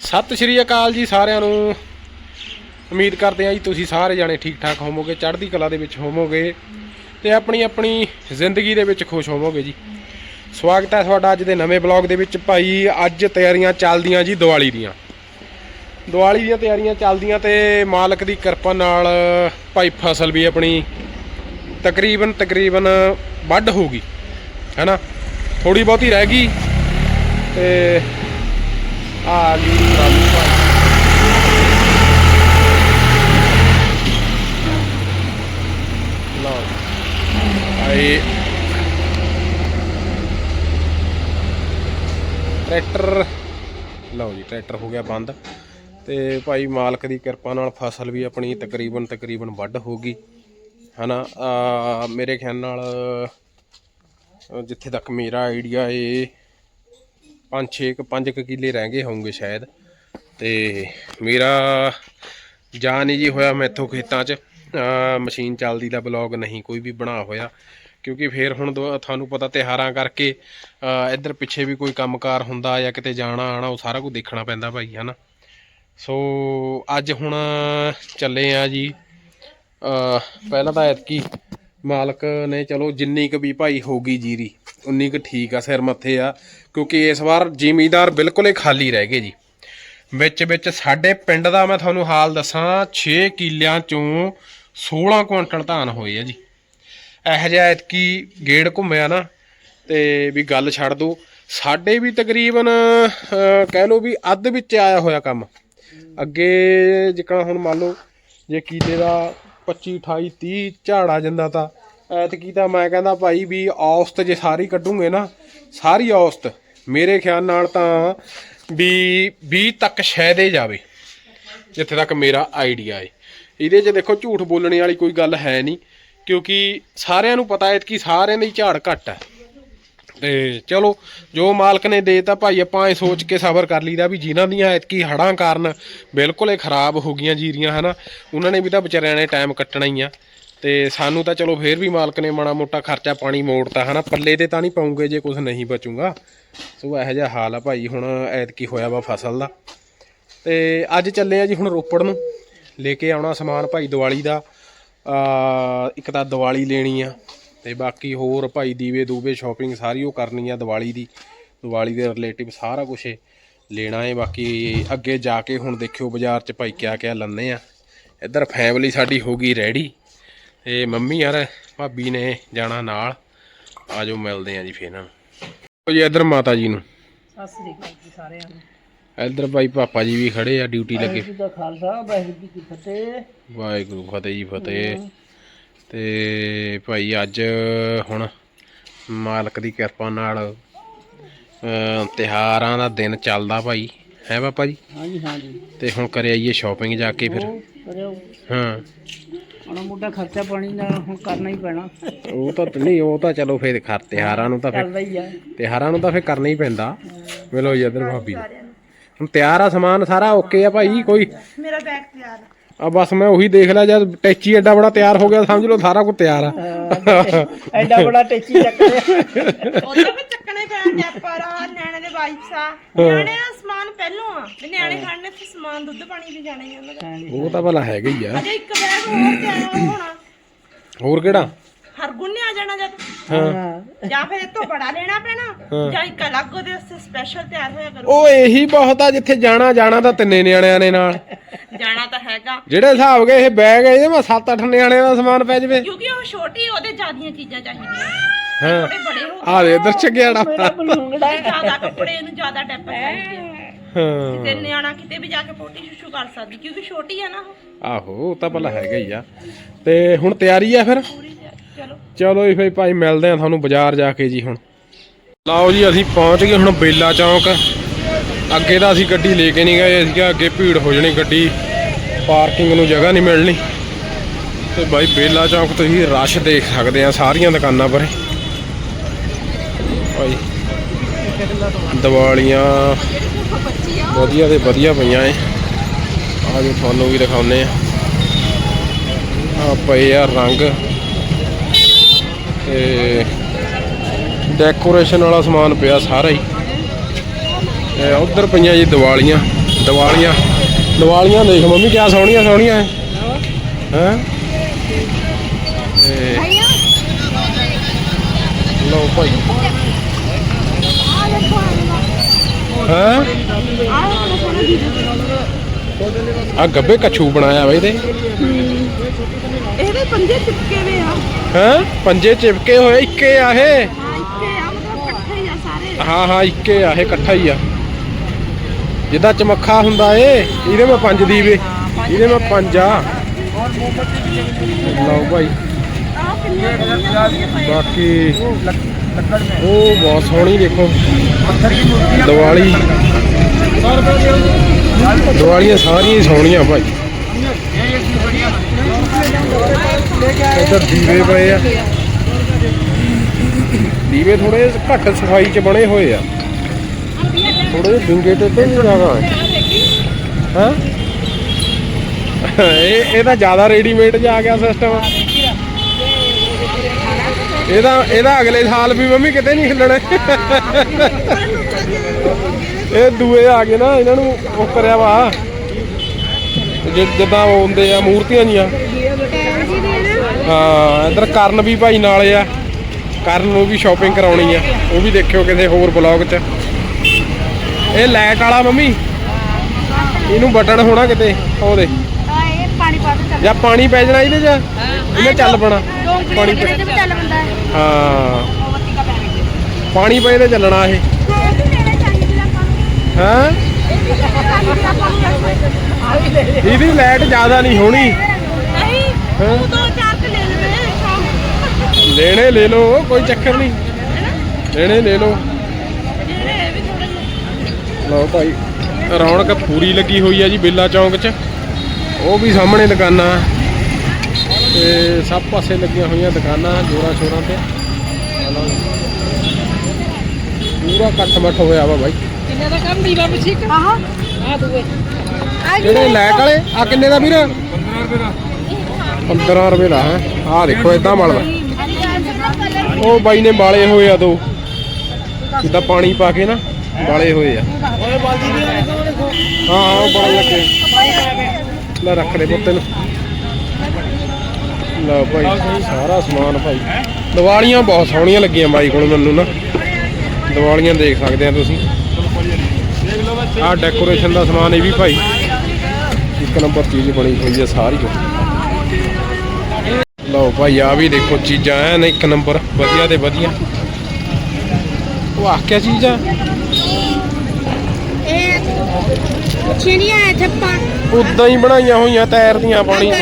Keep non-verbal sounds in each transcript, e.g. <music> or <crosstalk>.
ਸਤਿ ਸ਼੍ਰੀ ਅਕਾਲ ਜੀ ਸਾਰਿਆਂ ਨੂੰ। ਉਮੀਦ ਕਰਦੇ ਹਾਂ ਜੀ ਤੁਸੀਂ ਸਾਰੇ ਜਾਣੇ ਠੀਕ ਠਾਕ ਹੋਵੋਗੇ, ਚੜ੍ਹਦੀ ਕਲਾ ਦੇ ਵਿੱਚ ਹੋਵੋਗੇ ਤੇ ਆਪਣੀ ਆਪਣੀ ਜ਼ਿੰਦਗੀ ਦੇ ਵਿੱਚ ਖੁਸ਼ ਹੋਵੋਗੇ ਜੀ। ਸਵਾਗਤ ਹੈ ਤੁਹਾਡਾ ਅੱਜ ਦੇ ਨਵੇਂ ਬਲੌਗ ਦੇ ਵਿੱਚ ਭਾਈ, ਅੱਜ ਤਿਆਰੀਆਂ ਚੱਲਦੀਆਂ ਜੀ ਦੀਵਾਲੀ ਦੀਆਂ। ਦੀਵਾਲੀ ਦੀਆਂ ਤਿਆਰੀਆਂ ਚੱਲਦੀਆਂ ਤੇ ਮਾਲਕ ਦੀ ਕਿਰਪਾ ਨਾਲ ਭਾਈ ਫਸਲ ਵੀ ਆਪਣੀ ਤਕਰੀਬਨ ਤਕਰੀਬਨ ਵੱਢ ਹੋਊਗੀ ਹੈਨਾ ਥੋੜੀ ਬਹੁਤੀ ਰਹਿ ਗਈ ਤੇ ਆ ਗਈ ਰਾਮੂ ਭਾਈ। ਲਓ। ਆਏ। ਟਰੈਕਟਰ। ਲਓ ਜੀ, ਟਰੈਕਟਰ ਹੋ ਗਿਆ ਬੰਦ। ਤੇ ਭਾਈ ਮਾਲਕ ਦੀ ਕਿਰਪਾ ਨਾਲ ਫਸਲ ਵੀ ਆਪਣੀ ਤਕਰੀਬਨ ਤਕਰੀਬਨ ਵੱਢ ਹੋ ਗਈ। ਹਨਾ ਮੇਰੇ ਖਿਆਲ ਨਾਲ, ਜਿੱਥੇ ਤੱਕ ਮੇਰਾ ਆਈਡੀਆ ਏ 5 6 5 ਕਿੱਲੇ ਰਹਿ ਗਏ ਹੋਣਗੇ ਸ਼ਾਇਦ। ਤੇ ਮੇਰਾ ਜਾ ਨਹੀਂ ਜੀ ਹੋਇਆ ਮੈਥੋਂ ਖੇਤਾਂ 'ਚ। ਮਸ਼ੀਨ ਚੱਲਦੀ ਦਾ ਬਲੌਗ ਨਹੀਂ, ਕੋਈ ਵੀ ਬਣਾ ਹੋਇਆ। ਕਿਉਂਕਿ ਫੇਰ ਹੁਣ ਦੋ- ਤੁਹਾਨੂੰ ਪਤਾ ਤਿਉਹਾਰਾਂ ਕਰਕੇ ਇੱਧਰ ਪਿੱਛੇ ਵੀ ਕੋਈ ਕੰਮਕਾਰ ਹੁੰਦਾ ਜਾਂ ਕਿਤੇ ਜਾਣਾ ਆਣਾ ਉਹ ਸਾਰਾ ਕੁਝ ਦੇਖਣਾ ਪੈਂਦਾ ਭਾਈ, ਹਨਾ। ਸੋ ਅੱਜ ਹੁਣ ਚੱਲੇ ਆ ਜੀ। ਪਹਿਲਾਂ ਤਾਂ ਐਤਕੀ ਮਾਲਕ ਨੇ ਚਲੋ ਜਿੰਨੀ ਕੁ ਵੀ ਭਾਈ ਹੋਗੀ ਜੀਰੀ, ਉਨੀ ਕੁ ਠੀਕ ਆ, ਸਿਰ ਮੱਥੇ ਆ। ਕਿਉਂਕਿ ਇਸ ਵਾਰ ਜ਼ਿਮੀਦਾਰ ਬਿਲਕੁਲ ਹੀ ਖਾਲੀ ਰਹਿ ਗਏ ਜੀ। ਵਿੱਚ ਵਿੱਚ ਸਾਡੇ ਪਿੰਡ ਦਾ ਮੈਂ ਤੁਹਾਨੂੰ ਹਾਲ ਦੱਸਾਂ 6 ਕਿੱਲਿਆਂ ਚੋਂ 16 ਕੁਇੰਟਲ ਧਾਨ ਹੋਏ ਆ ਜੀ। ਇਹੋ ਜਿਹਾ ਐਤਕੀ ਗੇੜ ਘੁੰਮਿਆ ਨਾ, ਤੇ ਵੀ ਗੱਲ ਛੱਡ ਦੋ, ਸਾਡੇ ਵੀ ਤਕਰੀਬਨ ਕਹਿ ਲਓ ਵੀ ਅੱਧ ਵਿੱਚ ਆਇਆ ਹੋਇਆ ਕੰਮ। ਅੱਗੇ ਜਿਕਣਾ ਹੁਣ ਮੰਨ ਲਓ, ਜੇ ਕੀਲੇ ਦਾ 25 28 30 ਝਾੜ ਆ ਜਾਂਦਾ ਤਾਂ ਐਤਕੀ ਤਾਂ ਮੈਂ ਕਹਿੰਦਾ ਭਾਈ ਵੀ ਔਸਤ ਜੇ ਸਾਰੀ ਕੱਢੂਗੇ ਨਾ ਸਾਰੀ ਔਸਤ ਮੇਰੇ ਖਿਆਲ ਨਾਲ ਤਾਂ ਵੀ 20 ਤੱਕ ਸ਼ਾਇਦ ਇਹ ਜਾਵੇ, ਜਿੱਥੇ ਤੱਕ ਮੇਰਾ ਆਈਡੀਆ ਹੈ ਇਹਦੇ 'ਚ ਦੇਖੋ ਝੂਠ ਬੋਲਣ ਵਾਲੀ ਕੋਈ ਗੱਲ ਹੈ ਨਹੀਂ, ਕਿਉਂਕਿ ਸਾਰਿਆਂ ਨੂੰ ਪਤਾ ਹੈ ਕਿ ਸਾਰਿਆਂ ਦੀ ਝਾੜ ਘੱਟ ਹੈ। ਤੇ ਚਲੋ, ਜੋ ਮਾਲਕ ਨੇ ਦੇਤਾ, ਭਾਈ ਆਪਾਂ ਇਹ ਸੋਚ ਕੇ ਸਬਰ ਕਰ ਲਈਦਾ ਵੀ ਜਿਨ੍ਹਾਂ ਦੀਆਂ ਇਤਕੀ ਹੜਾਂ ਕਾਰਨ ਬਿਲਕੁਲ ਹੀ ਖਰਾਬ ਹੋ ਗਈਆਂ ਜੀਰੀਆਂ, ਹਨਾ। ਉਹਨਾਂ ਨੇ ਵੀ ਤਾਂ ਵਿਚਾਰਿਆਂ ਨੇ ਟਾਈਮ ਕੱਟਣਾ ਹੀ ਆ। ਤੇ ਸਾਨੂੰ ਤਾਂ ਚਲੋ ਫੇਰ ਵੀ ਮਾਲਕ ਨੇ ਮਾੜਾ ਮੋਟਾ ਖਰਚਾ ਪਾਣੀ ਮੋੜਤਾ, ਹਨਾ? ਪੱਲੇ ਤੇ ਤਾਂ ਨਹੀਂ ਪਾਉਂਗੇ ਜੇ ਕੁਝ ਨਹੀਂ ਬਚੂਗਾ। ਸੋ ਇਹੋ ਜਿਹਾ ਹਾਲ ਆ ਭਾਈ, ਹੁਣ ਐਤਕੀ ਹੋਇਆ ਵਾ ਫਸਲ ਦਾ। ਤੇ ਅੱਜ ਚੱਲੇ ਆ ਜੀ ਹੁਣ ਰੋਪੜ ਨੂੰ। ਲੈ ਕੇ ਆਉਣਾ ਸਮਾਨ ਭਾਈ ਦੀਵਾਲੀ ਦਾ। ਇੱਕ ਤਾਂ ਦੀਵਾਲੀ ਲੈਣੀ ਆ, ਤੇ ਬਾਕੀ ਹੋਰ ਭਾਈ ਦੀਵੇ ਦੂਵੇ ਸ਼ਾਪਿੰਗ ਸਾਰੀ ਉਹ ਕਰਨੀ ਆ ਦੀਵਾਲੀ ਦੀ। ਦੀਵਾਲੀ ਦੇ ਰਿਲੇਟਿਵ ਸਾਰਾ ਕੁਝ ਲੈਣਾ ਹੈ ਬਾਕੀ ਅੱਗੇ ਜਾ ਕੇ ਹੁਣ ਦੇਖਿਓ ਬਾਜ਼ਾਰ 'ਚ ਭਾਈ ਕਿਆ ਕਿਆ ਲੰਨੇ ਆ। ਇੱਧਰ ਫੈਮਿਲੀ ਸਾਡੀ ਹੋ ਗਈ ਰੈਡੀ ਤੇ ਮੰਮੀ ਯਾਰ ਭਾਬੀ ਨੇ ਜਾਣਾ ਨਾਲ। ਆਜੋ ਮਿਲਦੇ ਆ ਜੀ ਫੇਰ ਇਹਨਾਂ ਨੂੰ। ਜੀ ਇੱਧਰ ਮਾਤਾ ਜੀ ਨੂੰ। ਸਤਿ ਸ੍ਰੀ ਅਕਾਲ ਜੀ ਸਾਰਿਆਂ ਨੂੰ। ਇੱਧਰ ਭਾਈ ਪਾਪਾ ਜੀ ਵੀ ਖੜੇ ਆ ਡਿਊਟੀ ਲੱਗੇ। ਦਾ ਖਾਲਸਾ ਵਾਹਿਗੁਰੂ ਜੀ ਕੀ ਫਤਿਹ। ਵਾਹਿਗੁਰੂ ਫਤਿਹ ਜੀ ਫਤਿਹ। ਤੇ ਭਾਈ ਅੱਜ ਹੁਣ ਮਾਲਕ ਦੀ ਕਿਰਪਾ ਨਾਲ ਤਿਹਾਰਾਂ ਦਾ ਦਿਨ ਚੱਲਦਾ ਭਾਈ। ਹੈ ਪਾਪਾ ਜੀ? ਹਾਂਜੀ ਹਾਂਜੀ। ਤੇ ਹੁਣ ਕਰੇ ਆਈਏ ਸ਼ਾਪਿੰਗ ਜਾ ਕੇ ਫਿਰ। ਕਰਿਓ। ਹਾਂ। ਹੁਣ ਮੁੰਡਾ ਖਰਚਾ ਪਾਣੀ ਦਾ ਹੁਣ ਕਰਨਾ ਹੀ ਪੈਣਾ। ਉਹ ਤਾਂ ਨਹੀਂ ਉਹ ਤਾਂ ਚਲੋ ਫਿਰ ਖਰ ਤਿਹਾਰਾਂ ਨੂੰ ਤਾਂ ਫਿਰ ਚੱਲਦਾ ਹੀ ਆ। ਤਿਹਾਰਾਂ ਨੂੰ ਤਾਂ ਫਿਰ ਕਰਨਾ ਹੀ ਪੈਂਦਾ। ਮਿਲੋ ਜੀ ਇੱਧਰ ਭਾਬੀ ਨੂੰ। ਹੁਣ ਤਿਆਰ ਆ ਸਮਾਨ ਸਾਰਾ ਓਕੇ ਆ ਭਾਈ ਕੋਈ? ਮੇਰਾ ਬੈਗ ਤਿਆਰ ਆ। ਆ ਬਸ ਮੈਂ ਉਹੀ ਦੇਖ ਲਿਆ ਜਦ ਟੈਚੀ ਐਡਾ ਬੜਾ ਤਿਆਰ ਹੋ ਗਿਆ ਸਮਝ ਲਓ ਸਾਰਾ ਕੁਝ ਤਿਆਰ ਆ। ਐਡਾ ਬੜਾ ਟੇਚੀ ਚੱਕ ਲਿਆ। ਉਹਦਾ ਵੀ ਚੱਕਣੇ ਪੈਣ ਡੈਪਰ ਆ ਨਿਆਣੇ ਦੇ ਵਾਈਪਸ ਆ ਨਿਆਣੇ ਦਾ ਸਮਾਨ ਪਹਿਲੋਂ ਆ ਤੇ ਨਿਆਣੇ ਖਾਣੇ ਫਿਰ ਸਮਾਨ ਦੁੱਧ ਪਾਣੀ ਵੀ ਜਾਣਾ ਹੀ ਉਹਨਾਂ ਦਾ ਉਹ ਤਾਂ ਭਲਾ ਹੈਗਾ ਹੀ ਆ। ਅਜੇ ਇੱਕ ਬੈਗ ਹੋਰ ਤਿਆਰ ਹੋਣਾ। ਹੋਰ ਕਿਹੜਾ? ਹਰਗੁਣ ਨੇ ਆ ਜਾਣਾ ਜਦ। ਹਾਂ। ਜਾਂ ਫਿਰ ਇਹ ਤੋਂ ਬੜਾ ਲੈਣਾ ਪੈਣਾ ਜਾਂ ਇੱਕ ਅਲੱਗ ਉਹਦੇ ਵਾਸਤੇ ਸਪੈਸ਼ਲ ਤਿਆਰ ਹੋਇਆ ਕਰੂ ਉਹ ਇਹੀ ਬਹੁਤ ਆ ਜਿੱਥੇ ਜਾਣਾ ਜਾਣਾ ਤਾਂ ਤਿੰਨੇ ਨਿਆਣਿਆਂ ਨੇ ਨਾਲ। ਜਾਣਾ ਤਾਂ ਹੈਗਾ। ਜਿਹੜੇ ਹਿਸਾਬ ਗਏ ਇਹ ਬੈਗ ਇਹਦੇ ਮੈਂ 7-8 ਨਿਆਣਿਆਂ ਦਾ ਸਮਾਨ ਪੈ ਜਵੇ। ਕਿਉਂਕਿ ਉਹ ਛੋਟੀ ਉਹਦੇ ਜ਼ਿਆਦੀਆਂ ਚੀਜ਼ਾਂ ਚਾਹੀਦੀਆਂ। ਹਾਂ? ਥੋੜੇ ਬੜੇ ਹੋ ਆ ਦੇ ਇੱਧਰ ਚੱਗਿਆੜਾ ਮੇਰਾ ਬਲੂੰਗੜਾ ਜ਼ਿਆਦਾ ਕੱਪੜੇ ਇਹਨੂੰ ਜ਼ਿਆਦਾ ਡੈਪਰ ਚਾਹੀਦੇ ਆ। ਹਾਂ। ਤੇ ਨਿਆਣਾ ਕਿਤੇ ਵੀ ਜਾ ਕੇ ਪੋਟੀ ਸ਼ੁਸ਼ੂ ਕਰ ਸਕਦੀ ਕਿਉਂਕਿ ਛੋਟੀ ਆ ਨਾ ਉਹ। ਆਹੋ ਉਹ ਤਾਂ ਭਲਾ ਹੈਗਾ ਹੀ ਆ। ਤੇ ਹੁਣ ਤਿਆਰੀ ਆ ਫਿਰ? ਪੂਰੀ। ਚਲੋ। ਚਲੋ ਜੀ ਫੇਰ ਭਾਈ ਮਿਲਦੇ ਆ ਤੁਹਾਨੂੰ ਬਾਜ਼ਾਰ ਜਾ ਕੇ ਜੀ ਹੁਣ। ਲਓ ਜੀ ਅਸੀਂ ਪਹੁੰਚ ਗਏ ਹੁਣ ਬੇਲਾ ਚੌਂਕ। ਅੱਗੇ ਤਾਂ ਅਸੀਂ ਗੱਡੀ ਲੈ ਕੇ ਨਹੀਂ ਗਏ ਅਸੀਂ ਕਿਹਾ ਅੱਗੇ ਭੀੜ ਹੋ ਜਾਣੀ ਗੱਡੀ। ਪਾਰਕਿੰਗ ਨੂੰ ਜਗ੍ਹਾ ਨਹੀਂ ਮਿਲਣੀ। ਤੇ ਭਾਈ ਬੇਲਾ ਚੌਂਕ ਤੁਸੀਂ ਰਸ਼ ਦੇਖ ਸਕਦੇ ਆ ਸਾਰੀਆਂ ਦੁਕਾਨਾਂ ਪਰ। ਭਾਈ। ਦੀਵਾਲੀਆਂ ਵਧੀਆ ਤੇ ਵਧੀਆ ਪਈਆਂ ਏ। ਆਜੋ ਤੁਹਾਨੂੰ ਵੀ ਦਿਖਾਉਨੇ ਆ। ਆ ਪਏ ਆ ਰੰਗ। ਤੇ ਡੈਕੋਰੇਸ਼ਨ ਵਾਲਾ ਸਮਾਨ ਪਿਆ ਸਾਰਾ ਹੀ। ਤੇ ਉਧਰ ਪਈਆਂ ਜੀ ਦੀਵਾਲੀਆਂ। ਦੀਵਾਲੀਆਂ। ਦੀਵਾਲੀਆਂ ਦੇਖ ਮੰਮੀ ਕਿਆ ਸੋਹਣੀਆਂ ਸੋਹਣੀਆਂ ਹੈ? ਤੇ ਲਓ ਭਾਈ। ਹਾਂ? ਆ ਗੱਬੇ ਕਛੂ ਬਣਾਇਆ ਵਾ ਇਹਦੇ। ਇਹਦੇ ਪੰਜੇ ਚਿਪਕੇ ਵੇ ਆ। ਹਾਂ? ਪੰਜੇ ਚਿਪਕੇ ਹੋਏ ਇੱਕੇ ਆ ਇਹ? ਹਾਂ ਇੱਕੇ ਆ ਮਤਲਬ ਇਕੱਠੇ ਹੀ ਆ ਸਾਰੇ। ਹਾਂ ਹਾਂ ਇੱਕੇ ਆ ਇਹ ਇਕੱਠਾ ਹੀ ਆ। ਜਿੱਦਾਂ ਚਮੱਖਾ ਹੁੰਦਾ ਏ ਇਹਦੇ ਮੈਂ ਪੰਜ ਦੀਵੇ ਇਹਦੇ ਮੈਂ ਪੰਜ ਆ। ਲਓ ਭਾਈ। ਬਾਕੀ ਉਹ ਬਹੁਤ ਸੋਹਣੀ ਦੇਖੋ। ਦੀਵਾਲੀ। ਦੀਵਾਲੀਆਂ ਸਾਰੀਆਂ ਹੀ ਸੋਹਣੀਆਂ ਭਾਈ। ਇੱਧਰ ਦੀਵੇ ਪਏ ਆ। ਦੀਵੇ ਥੋੜੇ ਘੱਟ ਸਫ਼ਾਈ ਚ ਬਣੇ ਹੋਏ ਆ। ਥੋੜੇ ਡਿੰਗੇ ਟੇਢੇ ਨਹੀਂ ਜ਼ਿਆਦਾ ਹਾਂ? ਇਹ ਇਹ ਤਾਂ ਜ਼ਿਆਦਾ ਰੈਡੀਮੇਡ ਆ ਗਿਆ ਸਿਸਟਮ ਇਹਦਾ ਇਹਦਾ ਅਗਲੇ ਸਾਲ ਵੀ ਮੰਮੀ ਕਿਤੇ ਨਹੀਂ ਹਿੱਲਣਾ। ਇਹ ਦੂਏ ਆ ਗਏ ਨਾ ਇਹਨਾਂ ਨੂੰ ਉਹ ਕਰਿਆ ਵਾ। ਜਿੱਦਾਂ ਉਹ ਹੁੰਦੇ ਆ ਮੂਰਤੀਆਂ ਜੀਆਂ। ਹਾਂ ਇਧਰ ਕਰਨ ਵੀ ਭਾਈ ਨਾਲੇ ਆ। ਕਰਨ ਨੂੰ ਵੀ ਸ਼ਾਪਿੰਗ ਕਰਾਉਣੀ ਆ। ਉਹ ਵੀ ਦੇਖਿਓ ਕਿਸੇ ਹੋਰ ਬਲੌਗ 'ਚ। ਇਹ ਲਾਈਟ ਵਾਲਾ ਮੰਮੀ। ਇਹਨੂੰ ਬਟਨ ਹੋਣਾ ਕਿਤੇ ਉਹਦੇ ਆ ਇਹ ਪਾਣੀ ਪਾ ਕੇ ਚੱਲ। ਜਾਂ ਪਾਣੀ ਪੈ ਜਾਣਾ ਇਹਦੇ 'ਚ? ਇਹਨੇ ਚੱਲ ਪਣਾ। ਪਾਣੀ ਪੈ ਹੈ। ਪੈਣ ਪਏ ਤੇ ਚੱਲਣਾ ਇਹ। ਹਾਂ? ਇਹਦੀ ਲਾਈਟ ਜ਼ਿਆਦਾ ਨਹੀਂ ਹੋਣੀ। ਨਹੀਂ ਹਾਂ। ਲੈ ਲੈਣੇ ਲੈ ਲਓ ਕੋਈ ਚੱਕਰ ਨਹੀਂ। ਲੈਣੇ ਲੈ ਲਓ। ਜਿਹੇ ਲਓ ਭਾਈ ਰੌਣਕ ਪੂਰੀ ਲੱਗੀ ਹੋਈ ਹੈ ਜੀ ਬਿੱਲਾ ਚੌਂਕ 'ਚ। ਉਹ ਵੀ ਸਾਹਮਣੇ ਦੁਕਾਨਾਂ। ਤੇ ਸਭ ਪਾਸੇ ਲੱਗੀਆਂ ਹੋਈਆਂ ਦੁਕਾਨਾਂ ਜੋਰਾਂ ਸ਼ੋਰਾਂ ਤੇ। ਪੂਰਾ ਇਕੱਠ ਮੱਠ ਹੋਇਆ ਵਾ ਭਾਈ ਕਿੰਨੇ ਦਾ ਕੰਮ ਦੀਵਾ ਪਿੱਛੇ ਆਹ। ਆ ਦੂਏ। ਜਿਹੜੇ ਲਾਈਟ ਵਾਲੇ ਆ ਕਿੰਨੇ ਦਾ ਵੀਰ? 15 ਰੁਪਏ ਦਾ। ਹੈ? ਆਹ ਦੇਖੋ ਇਦਾਂ ਮਲਦਾ ਉਹ ਬਾਈ ਨੇ ਬਾਲੇ ਹੋਏ ਆ ਦੋ। ਜਿੱਦਾਂ ਪਾਣੀ ਪਾ ਕੇ ਨਾ ਬਾਲੇ ਹੋਏ ਆ। ਹਾਂ ਹਾਂ ਉਹ ਬਣ ਲੱਗੇ ਲੈ ਰੱਖ ਦੇ ਪੁੱਤ ਨੂੰ ਲਓ ਭਾਈ ਸਾਰਾ ਸਮਾਨ ਭਾਈ। ਦੀਵਾਲੀਆਂ ਬਹੁਤ ਸੋਹਣੀਆਂ ਲੱਗੀਆਂ ਬਾਈ ਕੋਲ ਮੈਨੂੰ ਨਾ। ਦੀਵਾਲੀਆਂ ਦੇਖ ਸਕਦੇ ਆ ਤੁਸੀਂ। ਆਹ ਡੈਕੋਰੇਸ਼ਨ ਦਾ ਸਮਾਨ ਇਹ ਵੀ ਭਾਈ। ਇੱਕ ਨੰਬਰ ਚੀਜ਼ ਬਣੀ ਹੋਈ ਹੈ ਸਾਰੀ। ਲਓ ਭਾਈ ਆ ਵੀ ਦੇਖੋ ਚੀਜ਼ਾਂ ਐਨ ਇੱਕ ਨੰਬਰ ਵਧੀਆ ਤੇ ਵਧੀਆ। ਵਾਹ ਕੀ ਚੀਜ਼ ਆ? ਇਹ ਚਿੜੀਆਂ ਛੱਪਾ। ਉਦਾਂ ਹੀ ਬਣਾਈਆਂ ਹੋਈਆਂ ਟਾਇਰ ਦੀਆਂ ਪਾਣੀ 'ਚ।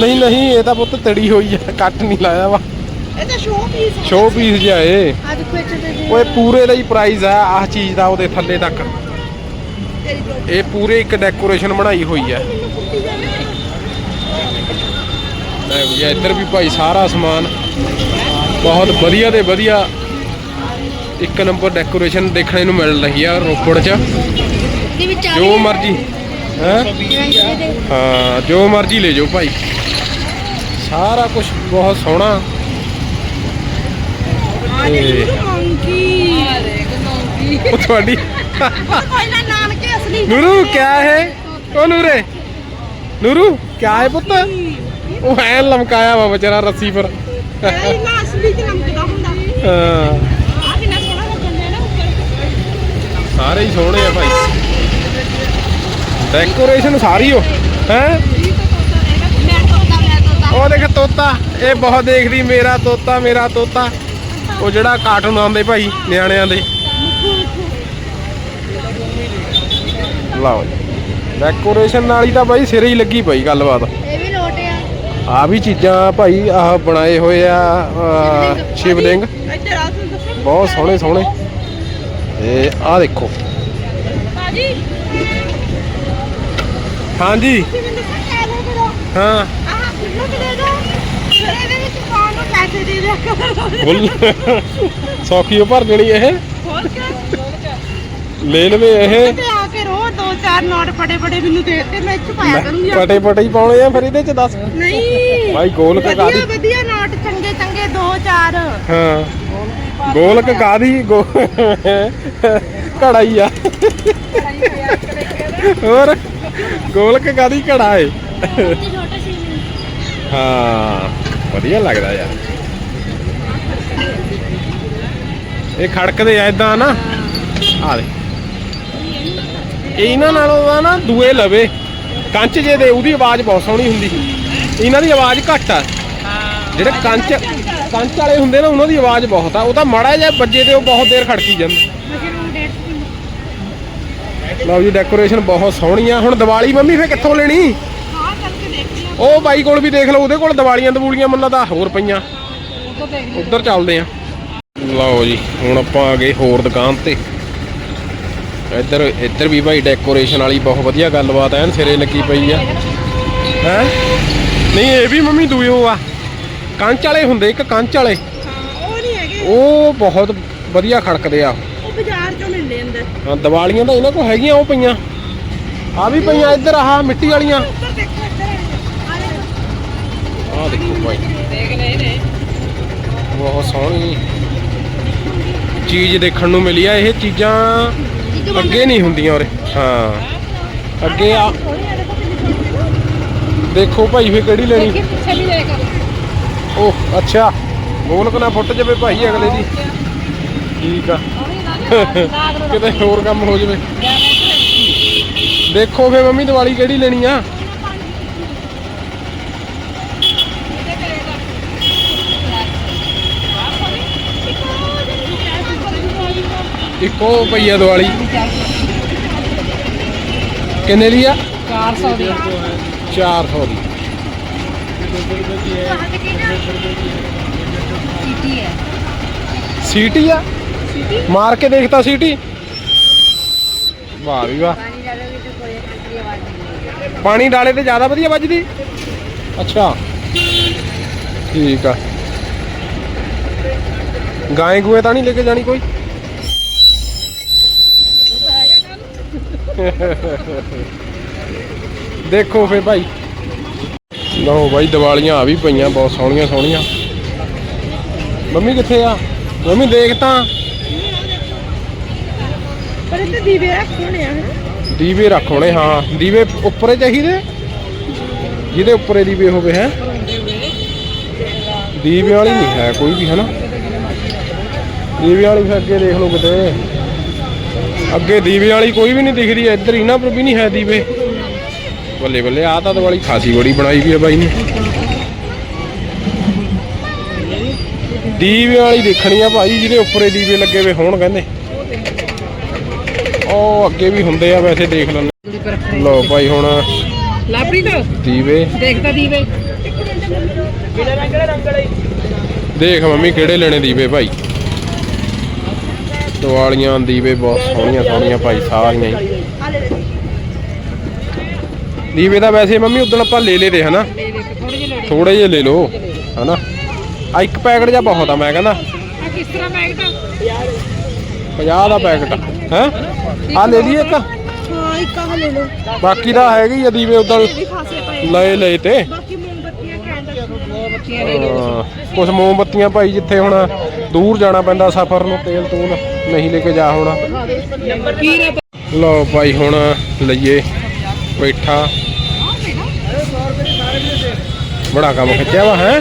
ਨਹੀਂ ਨਹੀਂ ਇਹ ਤਾਂ ਪੁੱਤ ਤੜੀ ਹੋਈ ਆ ਕੱਟ ਨਹੀਂ ਲਾਇਆ ਵਾ। ਇਹ ਤਾਂ ਸ਼ੋਅ ਪੀਸ ਸ਼ੋ ਪੀਸ ਜਿਹਾ ਏ ਆ ਦੇਖੋ ਇੱਥੇ ਤੇ ਓਏ ਪੂਰੇ ਦਾ ਹੀ ਪ੍ਰਾਈਸ ਆ ਆਹ ਚੀਜ਼ ਦਾ ਉਹਦੇ ਥੱਲੇ ਤੱਕ। ਇਹ ਪੂਰੇ ਇੱਕ ਡੈਕੋਰੇਸ਼ਨ ਬਣਾਈ ਹੋਈ ਆ। ਲੈ ਵੀ ਇੱਧਰ ਵੀ ਭਾਈ ਸਾਰਾ ਸਮਾਨ। ਬਹੁਤ ਵਧੀਆ ਤੇ ਵਧੀਆ ਇੱਕ ਨੰਬਰ ਡੈਕੋਰੇਸ਼ਨ ਦੇਖਣੇ ਨੂੰ ਮਿਲ ਰਹੀ ਆ ਰੋਪੜ 'ਚ। ਜੋ ਮਰਜ਼ੀ ਹੈ? ਹਾਂ ਜੋ ਮਰਜ਼ੀ ਲੈ ਜਾਓ ਭਾਈ। ਸਾਰਾ ਕੁਝ ਬਹੁਤ ਸੋਹਣਾ। ਤੇ ਮੰਕੀ ਉਹ ਤੁਹਾਡੀ ਕੋਈ ਨਾ ਨਾਨਕੇ ਅਸਲੀ ਨੂਰੂ ਕਿਆ ਹੈ? ਉਹ ਨੂਰੇ। ਨੂਰੂ ਕਿਆ ਹੈ ਪੁੱਤ? ਉਹ ਐ ਲਮਕਾਇਆ ਵਾ ਵਿਚਾਰਾ ਰੱਸੀ ਪਰ। ਇਹ ਨਾ ਅਸਲੀ ਚ ਨਮਕਦਾ ਹੁੰਦਾ। ਹਾਂ। ਆ ਕਿੰਨਾ ਸੋਹਣਾ ਲੱਗਣ ਡਿਆ ਨਾ ਉੱਪਰ। ਸਾਰੇ ਹੀ ਸੋਹਣੇ ਆ ਭਾਈ। ਡੈਕੋਰੇਸ਼ਨ ਸਾਰੀ ਹੋ ਹੈ? ਉਹ ਦੇਖ ਤੋਤਾ ਇਹ ਬਹੁਤ ਦੇਖਦੀ ਮੇਰਾ ਤੋਤਾ ਮੇਰਾ ਤੋਤਾ। ਉਹ ਜਿਹੜਾ ਕਾਰਟੂਨ ਆਉਂਦੇ ਭਾਈ ਨਿਆਣਿਆਂ ਦੇ। ਲਓ ਡੈਕੋਰੇਸ਼ਨ ਨਾਲ ਹੀ ਤਾਂ ਭਾਈ ਸਿਰੇ ਹੀ ਲੱਗੀ ਪਈ ਗੱਲਬਾਤ। ਇਹ ਵੀ ਲੋਟ ਆ। ਆ ਵੀ ਚੀਜ਼ਾਂ ਭਾਈ ਆਹ ਬਣਾਏ ਹੋਏ ਆ ਸ਼ਿਵਲਿੰਗ। ਬਹੁਤ ਸੋਹਣੇ ਸੋਹਣੇ। ਤੇ ਆਹ ਦੇਖੋ। ਹਾਂਜੀ। ਹਾਂ। ਆਹ ਕਿੰਨਾ ਕਿ ਦੇ ਦੋ। ਫਿਰ ਇਹਦੇ ਵਿੱਚ ਪਾਉਣ ਨੂੰ ਪੈਸੇ ਦੇ ਦਿਆ ਕਰੋ। ਬੁੱਲ ਸੌਖੀ ਭਰ ਜਣੀ ਇਹ। ਲੈ ਲਵੇ ਇਹ। ਤੇ ਆ ਕੇ ਰੋ ਦੋ ਚਾਰ ਨੋਟ ਬੜੇ ਬੜੇ ਮੈਨੂੰ ਦੇ ਦੇ ਮੈਂ ਇੱਥੇ ਪਾਇਆ ਕਰੂੰਗੀ ਪਟੇ ਪਟੇ ਹੀ ਪਾਉਣੇ ਆ ਫਿਰ ਇਹਦੇ ਚ ਦੱਸ। ਨਹੀਂ। ਭਾਈ ਗੋਲਕ ਕਾਦੀ ਵਧੀਆ ਨੋਟ ਚੰਗੇ ਚੰਗੇ ਦੋ ਚਾਰ। ਹਾਂ। ਗੋਲਕ ਕਾਦੀ ਗੋ ਘੜਾ ਹੀ ਆ। ਹੋਰ? ਗੋਲਕ ਕਾਦੀ ਘੜਾ ਏ ਹਾਂ ਵਧੀਆ ਲੱਗਦਾ ਯਾਰ। ਇਹ ਖੜਕਦੇ ਆ ਇਦਾਂ ਨਾ। ਆ ਦੇ ਇਹ ਇਹਨਾਂ ਨਾਲੋਂ ਦਾ ਨਾ ਦੂਏ ਲਵੇ। ਕੰਚ ਜੇ ਦੇ ਉਹਦੀ ਆਵਾਜ਼ ਬਹੁਤ ਸੋਹਣੀ ਹੁੰਦੀ ਇਹਨਾਂ ਦੀ ਆਵਾਜ਼ ਘੱਟ ਆ। ਜਿਹੜੇ ਕੰਚ ਕੰਚ ਵਾਲੇ ਹੁੰਦੇ ਨਾ ਉਹਨਾਂ ਦੀ ਆਵਾਜ਼ ਬਹੁਤ ਆ। ਉਹ ਤਾਂ ਮਾੜਾ ਜਿਹਾ ਵੱਜੇ ਤੇ ਉਹ ਬਹੁਤ ਦੇਰ ਖੜਕੀ ਜਾਂਦੇ। ਲਓ ਜੀ ਡੈਕੋਰੇਸ਼ਨ ਬਹੁਤ ਸੋਹਣੀ ਆ। ਹੁਣ ਦੀਵਾਲੀ ਮੰਮੀ ਫੇ ਕਿੱਥੋਂ ਲੈਣੀ? ਉਹ ਬਾਈ ਕੋਲ ਵੀ ਦੇਖ ਲਓ ਉਹਦੇ ਕੋਲ ਦੀਵਾਲੀਆਂ ਦਬੂਲੀਆਂ ਮੈਨੂੰ ਲੱਗਦਾ ਹੋਰ ਪਈਆਂ। ਉੱਧਰ ਚੱਲਦੇ ਆ। ਲਓ ਜੀ ਹੁਣ ਆਪਾਂ ਆ ਗਏ ਹੋਰ ਦੁਕਾਨ ਤੇ। ਇੱਧਰ ਇੱਧਰ ਵੀ ਭਾਈ ਡੈਕੋਰੇਸ਼ਨ ਵਾਲੀ ਬਹੁਤ ਵਧੀਆ ਗੱਲਬਾਤ ਐਨ ਸਿਰੇ ਲੱਗੀ ਪਈ ਆ। ਹੈ? ਨਹੀਂ ਇਹ ਵੀ ਮੰਮੀ ਦੂਇਓ ਆ। ਕੰਚ ਵਾਲੇ ਹੁੰਦੇ ਇੱਕ ਕੰਚ ਵਾਲੇ। ਉਹ ਨਹੀਂ ਹੈਗੇ। ਉਹ ਬਹੁਤ ਵਧੀਆ ਖੜਕਦੇ ਆ। ਉਹ ਬਾਜ਼ਾਰ ਚੋਂ ਮਿਲਦੇ ਅੰਦਰ। ਹਾਂ ਦੀਵਾਲੀਆਂ ਤਾਂ ਇਹਨਾਂ ਕੋਲ ਹੈਗੀਆਂ ਉਹ ਪਈਆਂ। ਆ ਵੀ ਪਈਆਂ ਇੱਧਰ ਆਹ ਮਿੱਟੀ ਵਾਲੀਆਂ ਉੱਧਰ ਦੇਖੋ ਇੱਧਰ ਆ ਦੇਖੋ ਆਹ ਦੇਖੋ ਭਾਈ। ਦੇਖ ਲੈ ਨੇ ਬਹੁਤ ਸੋਹਣੀ ਚੀਜ਼ ਦੇਖਣ ਨੂੰ ਮਿਲੀ ਆ। ਇਹ ਚੀਜ਼ਾਂ ਅੱਗੇ ਨਹੀਂ ਹੁੰਦੀਆਂ ਉਰੇ। ਹਾਂ। ਅੱਗੇ ਆ ਦੇਖੋ ਭਾਈ ਫੇ ਕਿਹੜੀ ਲੈਣੀ? ਉਹ ਅੱਛਾ। ਗੋਲਕ ਨਾ ਫੁੱਟ ਜਾਵੇ ਭਾਈ ਅਗਲੇ ਦੀ। ਠੀਕ ਆ। ਕਿਤੇ ਹੋਰ ਕੰਮ ਹੋ ਜਾਵੇ। ਦੇਖੋ ਫੇ ਮੰਮੀ ਦੀਵਾਲੀ ਕਿਹੜੀ ਲੈਣੀ ਆ? ਇੱਕੋ ਪਈਆ ਦੀਵਾਲੀ। ਕਿੰਨੇ ਦੀ ਆ? 400 ਦੀ। 400 ਦੀ। ਹੈ। ਸੀਟੀ ਆ? ਮਾਰ ਕੇ ਦੇਖਤਾ ਸੀਟੀ? ਵਾਹ ਵੀ ਵਾਹ। ਪਾਣੀ ਡਾਲੇ ਤੇ ਜ਼ਿਆਦਾ ਵਧੀਆ ਵੱਜਦੀ। ਅੱਛਾ। ਠੀਕ ਆ। ਗਾਏ ਗੂਏ ਤਾਂ ਨਹੀਂ ਲੈ ਕੇ ਜਾਣੀ ਕੋਈ? ਦੇਖੋ ਫੇ ਭਾਈ। ਲਓ ਭਾਈ ਦੀਵਾਲੀਆਂ ਆ ਵੀ ਪਈਆਂ ਬਹੁਤ ਸੋਹਣੀਆਂ ਸੋਹਣੀਆਂ। ਮੰਮੀ ਕਿੱਥੇ ਆ? ਮੰਮੀ ਦੇਖ ਤਾਂ। ਪਰ ਇੱਥੇ ਦੀਵੇ ਰੱਖੇ ਹੋਣੇ ਆ ਹਨਾ? ਦੀਵੇ ਰੱਖੋਣੇ ਹਾਂ। ਦੀਵੇ ਉੱਪਰੇ ਚਾਹੀਦੇ? ਜਿਹਦੇ ਉੱਪਰੇ ਦੀਵੇ ਹੋਵੇ ਹੈ? ਦੀਵੇ ਵਾਲੀ ਨਹੀਂ ਹੈ ਕੋਈ ਵੀ ਹਨਾ? ਦੀਵੇ ਵਾਲੀ ਫਿਰ ਅੱਗੇ ਦੇਖ ਲਓ ਕਿਤੇ। ਅੱਗੇ ਦੀਵੇ ਵਾਲੀ ਕੋਈ ਵੀ ਨਹੀਂ ਦਿਖਦੀ ਇੱਧਰ ਇਹਨਾਂ ਪਰ ਵੀ ਨਹੀਂ ਹੈ ਦੀਵੇ। ਬੱਲੇ ਬੱਲੇ ਆ ਤਾਂ ਦੀਵਾਲੀ ਖਾਸੀ ਬੜੀ ਬਣਾਈ ਵੀ ਹੈ ਬਾਈ ਨੇ। ਦੀਵੇ ਵਾਲੀ ਦੇਖਣੀ ਆ ਭਾਈ ਜਿਹਦੇ ਉੱਪਰੇ ਦੀਵੇ ਲੱਗੇ ਹੋਏ ਹੋਣ ਕਹਿੰਦੇ। ਉਹ ਅੱਗੇ ਵੀ ਹੁੰਦੇ ਆ ਵੈਸੇ ਦੇਖ ਲੈਂਦੇ। ਲਓ ਭਾਈ ਹੁਣ ਲਾਪਰੀ ਤੋਂ ਦੀਵੇ। ਦੇਖਦਾ ਦੀਵੇ। ਦੇਖ ਮੰਮੀ ਕਿਹੜੇ ਲੈਣੇ ਦੀਵੇ ਭਾਈ। ਦੀਵਾਲੀਆਂ ਦੀਵੇ ਬਹੁਤ ਸੋਹਣੀਆਂ ਸੋਹਣੀਆਂ ਭਾਈ ਸਾਰੀਆਂ ਹੀ। ਦੀਵੇ ਤਾਂ ਵੈਸੇ ਮੰਮੀ ਉਦੋਂ ਆਪਾਂ ਲੈ ਲਏ ਤੇ ਹਨਾ? ਥੋੜੇ ਜਿਹੇ ਲੈ ਲਓ ਹਨਾ? ਆ ਇੱਕ ਪੈਕਟ ਜਾਂ ਬਹੁਤ ਆ ਮੈਂ ਕਹਿੰਦਾ। ਆ ਕਿਸ ਤਰ੍ਹਾਂ ਪੈਕਟ 50 ਦਾ ਪੈਕਟ ਹੈ? ਆ ਲੈ ਲਈਏ ਇੱਕ? ਹਾਂ ਇੱਕ ਆਹ ਲੈ ਲਓ। ਬਾਕੀ ਦਾ ਹੈਗੀ ਆ ਦੀਵੇ ਉਦੋਂ ਲਏ ਲਏ ਤੇ। ਬਾਕੀ ਮੋਮਬੱਤੀਆਂ ਕੈਂਡਲ ਬੱਤੀਆਂ ਲੈ ਲਓ ਹਾਂ, ਕੁਛ ਮੋਮਬੱਤੀਆਂ ਭਾਈ ਜਿੱਥੇ ਹੁਣ ਦੂਰ ਜਾਣਾ ਪੈਂਦਾ ਸਫ਼ਰ ਨੂੰ ਤੇਲ ਤੂਲ ਨਹੀਂ ਲੈ ਕੇ ਜਾ ਹੋਣਾ। ਲਓ ਭਾਈ ਹੁਣ ਲਈਏ ਪੇਠਾ। ਬੜਾ ਕੰਮ ਖਿੱਚਿਆ ਵਾ ਹੈ?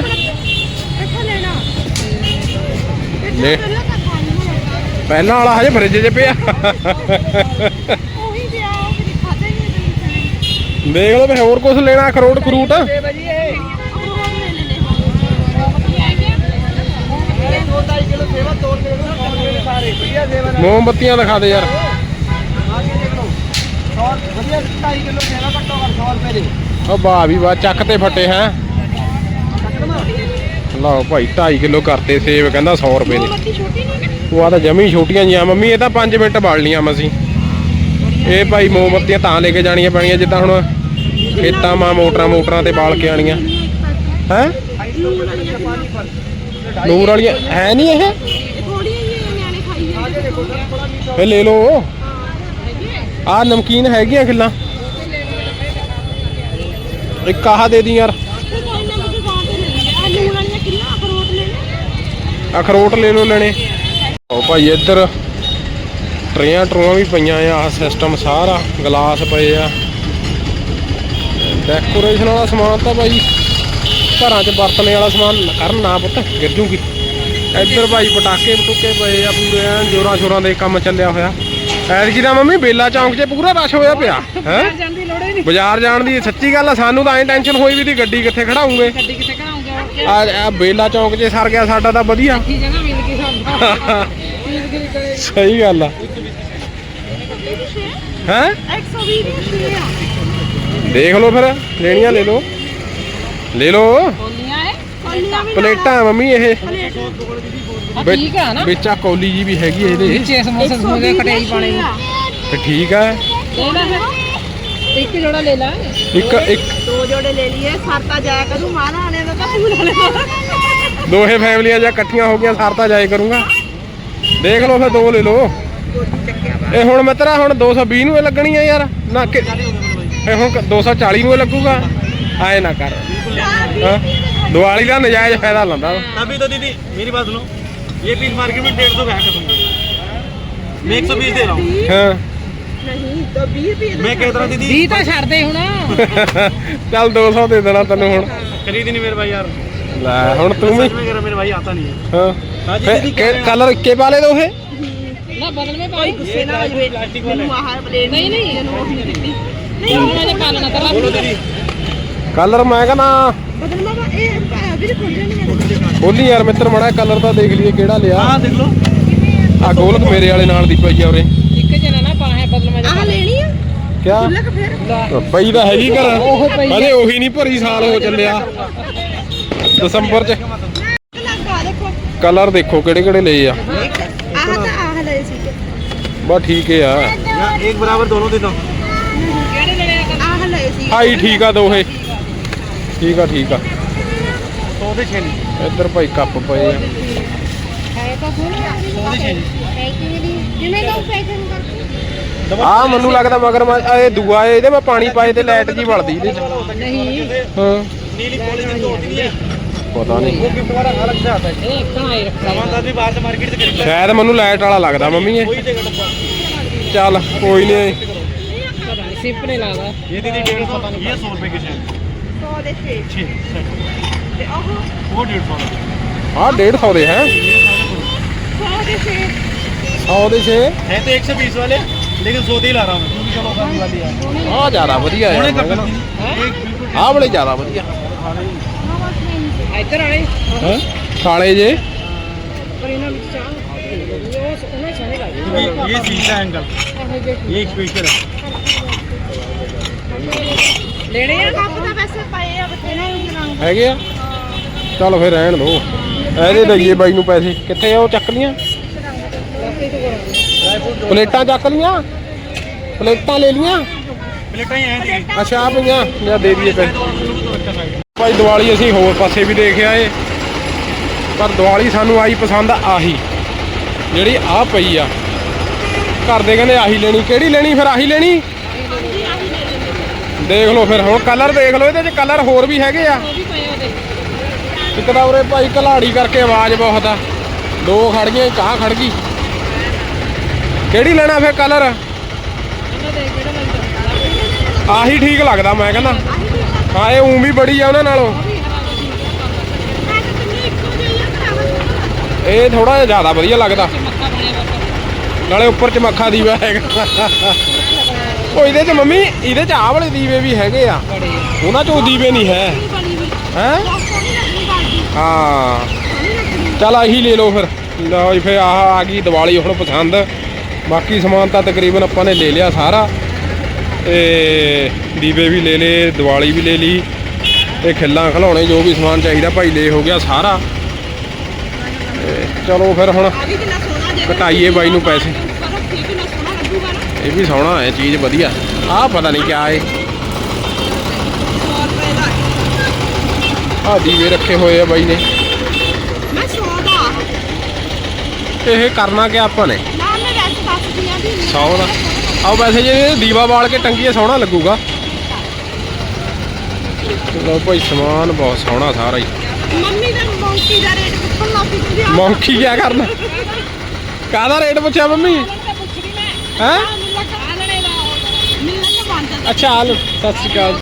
ਲੈ। ਪਹਿਲਾਂ ਵਾਲਾ ਹਜੇ ਫਰਿੱਜ 'ਚ ਪਿਆ। ਉਹੀ ਪਿਆ ਉਹ ਵੀ ਖਾਦੇ ਨਹੀਂ ਦੇਖ ਲਓ ਵੀ ਹੋਰ ਕੁਝ ਲੈਣਾ ਅਖਰੋਟ ਫਰੂਟ ਮੋਮਬੱਤੀਆਂ ਦਿਖਾ ਦੇ ਯਾਰ। ਉਹ ਵਾਹ ਵੀ ਵਾਹ ਚੱਕ ਤੇ ਫੱਟੇ ਹੈ। ਲਓ ਭਾਈ 2.5 ਕਿਲੋ ਕਰਤੇ ਸੇਬ ਕਹਿੰਦਾ 100 ਰੁਪਏ ਦੇ। ਉਹ ਆ ਤਾਂ ਜਮੀ ਛੋਟੀਆਂ ਜੀਆਂ ਮੰਮੀ ਇਹ ਤਾਂ 5 ਮਿੰਟ ਬਾਲ ਲੀਆਂ ਮਸੀਂ। ਇਹ ਭਾਈ ਮੋਮਬੱਤੀਆਂ ਤਾਂ ਲੈ ਕੇ ਜਾਣੀਆਂ ਪੈਣੀਆਂ ਜਿੱਦਾਂ ਹੁਣ ਖੇਤਾਂ ਮਾ ਮੋਟਰਾਂ ਮੋਟਰਾਂ ਤੇ ਬਾਲ ਕੇ ਆਣੀਆਂ। ਹੈ? ਨੂਰ ਵਾਲੀਆਂ ਹੈ? ਨਹੀਂ ਇਹ? ਥੋੜੀ ਜਿਹੀ ਨਿਆਣੇ ਖਾਈ ਜਾਂਦੇ ਫੇ ਲੈ ਲਓ। ਆ ਨਮਕੀਨ ਹੈਗੀਆਂ ਖਿੱਲਾਂ। ਇੱਕ ਆਹ ਦੇ ਦੀ ਯਾਰ। ਤੇ ਕੋਈ ਨਾ ਮੁਝੇ ਗਾਂ ਤੇ ਲੈ ਲੈਣੇ ਆ ਲੂਣ ਵਾਲੀਆਂ ਕਿੰਨਾ ਅਖਰੋਟ ਲੈਣੇ ਅਖਰੋਟ ਲੈ ਲਓ ਲੈਣੇ। ਉਹ ਭਾਈ ਇੱਧਰ ਟਰੇਆਂ ਟਰੂਆਂ ਵੀ ਪਈਆਂ ਆ। ਆਹ ਸਿਸਟਮ ਸਾਰਾ ਗਲਾਸ ਪਏ ਆ। ਡੈਕੋਰੇਸ਼ਨ ਵਾਲਾ ਸਮਾਨ ਤਾਂ ਬਾਈ ਘਰਾਂ 'ਚ ਵਰਤਣੇ ਵਾਲਾ ਸਮਾਨ ਕਰਨ ਨਾ ਪੁੱਤ ਗਿਰ ਜੂਗੀ। ਇੱਧਰ ਭਾਈ ਪਟਾਕੇ ਪਟੂਕੇ ਪਏ ਆ ਪੂਰੇ ਐਨ ਜੋਰਾਂ ਸ਼ੋਰਾਂ ਦੇ ਕੰਮ ਚੱਲਿਆ ਹੋਇਆ। ਐਤਕੀ ਦਾ ਮੰਮੀ ਬੇਲਾ ਚੌਂਕ 'ਚ ਪੂਰਾ ਰਸ਼ ਹੋਇਆ ਪਿਆ ਹੈ? ਜਾਂਦੀ ਲੋੜ ਹੀ ਨਹੀਂ। ਬਾਜ਼ਾਰ ਜਾਣ ਦੀ ਸੱਚੀ ਗੱਲ ਆ ਸਾਨੂੰ ਤਾਂ ਐਂ ਟੈਨਸ਼ਨ ਹੋਈ ਵੀ ਦੀ ਗੱਡੀ ਕਿੱਥੇ ਖੜਾਉਂਗੇ। ਗੱਡੀ ਕਿੱਥੇ ਕਰਾਉਂਗੇ ਆ ਬੇਲਾ ਚੌਂਕ 'ਚ ਸਰ ਗਿਆ ਸਾਡਾ ਤਾਂ ਵਧੀਆ। ਜਗ੍ਹਾ ਮਿਲ ਗਈ ਸਾਨੂੰ? <laughs> ਸਹੀ ਗੱਲ ਆ। ਹੈ? 120 ਦੀ ਛੇ ਆ। ਦੇਖ ਲਓ ਫਿਰ ਲੈਣੀਆਂ ਲੈ ਲਓ। ਲੈ ਲਓ। ਕੋਲੀਆਂ ਹੈ ਕੋਲੀਆਂ ਵੀ ਪਲੇਟਾਂ ਮੰਮੀ ਇਹ। ਵਿੱਚ- ਠੀਕ ਆ ਨਾ? ਵਿੱਚ ਆ ਕੌਲੀ ਜੀ ਵੀ ਹੈਗੀ ਇਹਦੇ। ਵਿੱਚੇ ਸਮੋਸੇ ਸਮੋਸੇ ਕਟਾਈ ਪਾਣੇ ਨੂੰ ਤੇ ਠੀਕ ਆ। ਹੈ ਇੱਕ ਜੋੜਾ ਲੈ ਲਾ। ਇੱਕ ਇੱਕ। ਦੋ ਜੋੜੇ ਲੈ ਲਈਏ ਸਰਤਾ ਜਾਇਆ ਕਰੂ ਮਾਨਾ ਆਣੇ ਦਾ ਤਾਂ ਪੂਰਾ ਲੈ ਦੋਹੇ ਫੈਮਲੀਆਂ ਜਾਂ ਇਕੱਠੀਆਂ ਹੋ ਗਈਆਂ ਸਰਤਾ ਜਾਏ ਕਰੂੰਗਾ। ਦੇਖ ਲਓ ਫਿਰ ਦੋ ਲੈ ਲਓ। ਇਹ ਹੁਣ ਮਿੱਤਰਾ ਹੁਣ 220 ਨੂੰ ਇਹ ਲੱਗਣੀ ਆ ਯਾਰ। ਨਾ ਕਿ ਇਹ ਹੁਣ ਕ- 240 ਨੂੰ ਇਹ ਲੱਗੂਗਾ। ਆਏ ਨਾ ਕਰ। ਹਾਂ ਦੀਵਾਲੀ ਦਾ ਨਜਾਇਜ਼ ਫਾਇਦਾ ਲੈਂਦਾ ਵਾ। तभी तो दीदी मेरी बात सुनो ये पीस मार्केट में डेढ़ सौ का है कसम मैं एक सौ बीस दे रहा हूँ ਹਾਂ ਨਹੀਂ ਤਾਂ 20 ਰੁਪਏ मैं कह रहा हूँ दीदी 20 ਤਾਂ ਛੱਡ ਦੇ ਹੁਣ ਚੱਲ 200 ਦੇ ਦੇਣਾ ਤੈਨੂੰ ਹੁਣ खरीद ही नहीं मेरे भाई यार ਲੈ ਹੁਣ ਤੂੰ ਵੀ सच में कह रहा मेरे भाई आता नहीं है ਹਾਂ हाँ जी दीदी क्या है? ਕਲਰ ਇੱਕੇ ਵਾਲੇ ਦੋ ਇਹ ਨਾ ਬਦਲ ਮੈਂ ਕੋਈ ਪਾਈ ਗੁੱਸੇ ਨਾ ਹੋ ਜਵੇ प्लास्टिक वाले ਮੈਨੂੰ ਆਹ ਪਲੇਟ ਨਹੀਂ ਨਹੀਂ ਇਹਨੂੰ ਉਹ ਨਹੀਂ ਦਿੱਤੀ ਨਹੀਂ ਹੁਣ ਜੇ ਪਾਲਣਾ ਤਾਂ बोलो ਲੱਗ दीदी ਕਲਰ ਮੈਂ ਕਹਿੰਦਾ ਬਦਲ ਯਾਰ ਮਿੱਤਰ ਮੜਾ ਕਲਰ ਦਾ ਦੇਖ ਲਈਏ ਕਿਹੜਾ ਲਿਆ। ਹਾਂ ਦੇਖ ਲਓ। ਆ ਗੋਲਕ ਮੇਰੇ ਵਾਲੇ ਨਾਲ ਦੀ ਪਈ ਆ ਉਰੇ। ਇੱਕ ਜਣਾ ਨਾ ਪਾਣਾ ਹੈ ਬਦਲ ਆ ਲੈਣੀ ਆ? ਕਿਆ? ਪਈ ਤਾਂ ਹੈਗੀ ਘਰ। ਹਲੇ ਉਹੀ ਨਹੀਂ ਭਰੀ ਸਾਲ ਹੋ ਚੱਲਿਆ। ਦਸੰਬਰ ਚ। ਕਲਰ ਦੇਖੋ ਕਿਹੜੇ ਕਿਹੜੇ ਲਏ ਆ। ਆਹ ਬਾ ਠੀਕ ਆ। ਇੱਕ ਬਰਾਬਰ ਦੋਨੋਂ ਦੇ ਦੋ ਆਹ ਲਏ ਸੀ। ਆਈ ਠੀਕ ਆ ਦੋਹੇ। ਠੀਕ ਆ ਠੀਕ ਆ। ਉਹਦੇ ਛੇ ਨਹੀਂ। ਇੱਧਰ ਭਾਈ ਕੱਪ ਪਏ ਆ। ਆ ਮੈਨੂੰ ਲੱਗਦਾ ਮਗਰ ਇਹ ਦੂਆ ਇਹਦੇ ਮੈਂ ਪਾਣੀ ਪਾਏ ਤੇ ਲਾਈਟ ਜੀ ਵਲਦੀ ਨਹੀਂ ਹਾਂ ਵਾਲਾ ਸ਼ਾਇਦ ਮੈਨੂੰ ਲਾਈਟ ਵਾਲਾ ਲੱਗਦਾ ਮੰਮੀ ਇਹ। ਚੱਲ ਕੋਈ ਨਹੀਂ। ਸਿੰਪਲ ਹੀ ਲੱਗਦਾ ਇਹ ਦੀਦੀ 150 ਇਹ 100 ਰੁਪਏ ਕਿਸ਼ਨ 100 ਦੇ 6 छः सेट ਤੇ ਉਹ वो डेढ़ सौ का ਆ 150 ਦੇ ਹੈ 100 ਦੇ 6 100 ਦੇ 6 है तो एक सौ बीस वाले लेकिन सौ दे ही ला रहा हूँ मैं क्योंकि चलो काम वाली है ਆ ਜ਼ਿਆਦਾ ਵਧੀਆ होने ਹੈ का एक बिल्कुल ਆਹ ਵਾਲੇ ਜ਼ਿਆਦਾ ਵਧੀਆ ਇੱਧਰ ਆਏ ਹੈ ਕਾਲੇ ਜੇ ਪਰ ਇਹਨਾਂ ਵਿੱਚ ਚਾਹ ਉਹ ਉਹਨੇ ਸੋਹਣੇ ਲੱਗਦੇ ये ये शीशा है अंकल ये एक स्पीकर है ਲੈਣੇ ਆ ਕੱਪ ਤਾਂ ਵੈਸੇ ਪਏ ਹੈਗੇ ਆ? ਚਲ ਫਿਰ ਰਹਿਣ ਦੋ। ਇਹਦੇ ਦਈਏ ਬਾਈ ਨੂੰ ਪੈਸੇ। ਕਿੱਥੇ ਆ ਉਹ ਚੱਕ ਲੀਆਂ ਪਲੇਟਾਂ ਚੱਕ ਲੀਆਂ ਪਲੇਟਾਂ ਲੈ ਲੀਆਂ ਪਲੇਟਾਂ ਹੀ ਐਂ ਦੀ ਅੱਛਾ ਆ ਪਈਆਂ। ਲੈ ਦੇ ਦਈਏ ਪੈਸੇ। ਭਾਈ ਦੀਵਾਲੀ ਅਸੀਂ ਹੋਰ ਪਾਸੇ ਵੀ ਦੇਖਿਆ ਏ ਪਰ ਦੀਵਾਲੀ ਸਾਨੂੰ ਆਈ ਪਸੰਦ ਆਹੀ। ਜਿਹੜੀ ਆ ਪਈ ਆ। ਘਰ ਦੇ ਕਹਿੰਦੇ ਆਹੀ ਲੈਣੀ। ਕਿਹੜੀ ਲੈਣੀ? ਫਿਰ ਆਹੀ ਲੈਣੀ? ਦੇਖ ਲਓ ਫਿਰ ਹੁਣ ਕਲਰ ਦੇਖ ਲਓ ਇਹਦੇ 'ਚ ਕਲਰ ਹੋਰ ਵੀ ਹੈਗੇ ਆ। ਉਹ ਵੀ ਪਏ ਉਹਦੇ ਇੱਕ ਤਾਂ ਉਰੇ ਭਾਈ ਕਲਾੜੀ ਕਰਕੇ ਆਵਾਜ਼ ਬਹੁਤ ਆ। ਦੋ ਖੜ ਗਈਆਂ ਇੱਕ ਆਹ ਖੜ ਗਈ। ਕਿਹੜੀ ਲੈਣਾ ਫਿਰ ਕਲਰ ਉਹਨਾਂ ਦੇ ਕਿਹੜਾ ਲੱਗਦਾ। ਆਹੀ ਠੀਕ ਲੱਗਦਾ ਮੈਂ ਕਹਿੰਦਾ। ਹਾਂ ਇਹ ਉਂ ਵੀ ਬੜੀ ਆ ਉਹਨਾਂ ਨਾਲੋਂ। ਇਹ ਥੋੜਾ ਜਿਹਾ ਜ਼ਿਆਦਾ ਵਧੀਆ ਲੱਗਦਾ। ਮੱਥਾ ਬਣਿਆ ਬਸ ਨਾਲੇ ਉੱਪਰ ਚ ਮੱਖਾ ਦੀਵਾ ਹੈਗਾ। ਉਹ ਇਹਦੇ ਚ ਮੰਮੀ ਇਹਦੇ ਚ ਆਹ ਵਾਲੇ ਦੀਵੇ ਵੀ ਹੈਗੇ ਆ। ਉਹਨਾਂ ਚ ਉਹ ਦੀਵੇ ਨਹੀਂ ਹੈ। ਹੈ? ਹਾਂ ਚੱਲ ਆਹੀ ਲੈ ਲਓ ਫਿਰ। ਲਓ ਜੀ ਫਿਰ ਆਹ ਆ ਗਈ ਦੀਵਾਲੀ ਹੁਣ ਪਸੰਦ। ਬਾਕੀ ਸਮਾਨ ਤਾਂ ਤਕਰੀਬਨ ਆਪਾਂ ਨੇ ਲੈ ਲਿਆ ਸਾਰਾ। ਤੇ ਦੀਵੇ ਵੀ ਲੈ ਲਏ ਦੀਵਾਲੀ ਵੀ ਲੈ ਲਈ। ਤੇ ਖਿੱਲਾਂ ਖਿਲਾਉਣੇ ਜੋ ਵੀ ਸਮਾਨ ਚਾਹੀਦਾ ਭਾਈ ਲੈ ਹੋ ਗਿਆ ਸਾਰਾ। ਚਲੋ ਫਿਰ ਹੁਣ ਘਟਾਈਏ ਬਾਈ ਨੂੰ ਪੈਸੇ। ਇਹ ਵੀ ਸੋਹਣਾ ਹੈ ਚੀਜ਼ ਵਧੀਆ। ਆਹ ਪਤਾ ਨਹੀਂ ਕਿਆ ਹੈ 100 ਰੁਪਏ ਦਾ ਆਹ ਦੀਵੇ ਰੱਖੇ ਹੋਏ ਆ ਬਾਈ ਨੇ। ਮੈਂ 100 ਦਾ ਇਹ ਕਰਨਾ ਕਿ ਆਪਾਂ ਨੇ? ਨਾ ਮੈਂ ਵੈਸੇ ਦੱਸਦੀ ਆ ਵੀ 100 ਦਾ ਆਹ ਵੈਸੇ ਜੇ ਦੀਵਾ ਬਾਲ ਕੇ ਟੰਗੀਏ ਸੋਹਣਾ ਲੱਗੂਗਾ। ਲੋ ਭਾਈ ਸਮਾਨ ਬਹੁਤ ਸੋਹਣਾ ਸਾਰਾ ਹੀ। ਮੰਮੀ ਦਾ ਮੌਂਕੀ ਦਾ ਰੇਟ ਪੁੱਛਣ ਲੱਗ ਤੁਸੀਂ ਮੌਂਕੀ ਕਿਆ ਕਰਨਾ? <laughs> ਕਾਹਦਾ ਰੇਟ ਪੁੱਛਿਆ ਮੰਮੀ? ਹਾਂ ਮਿਲਕ ਆਲਣੇ ਦਾ ਮਿਲਕ ਬੰਦ ਅੱਛਾ ਆਲੂ ਸਤਿ ਸ਼੍ਰੀ ਅਕਾਲ।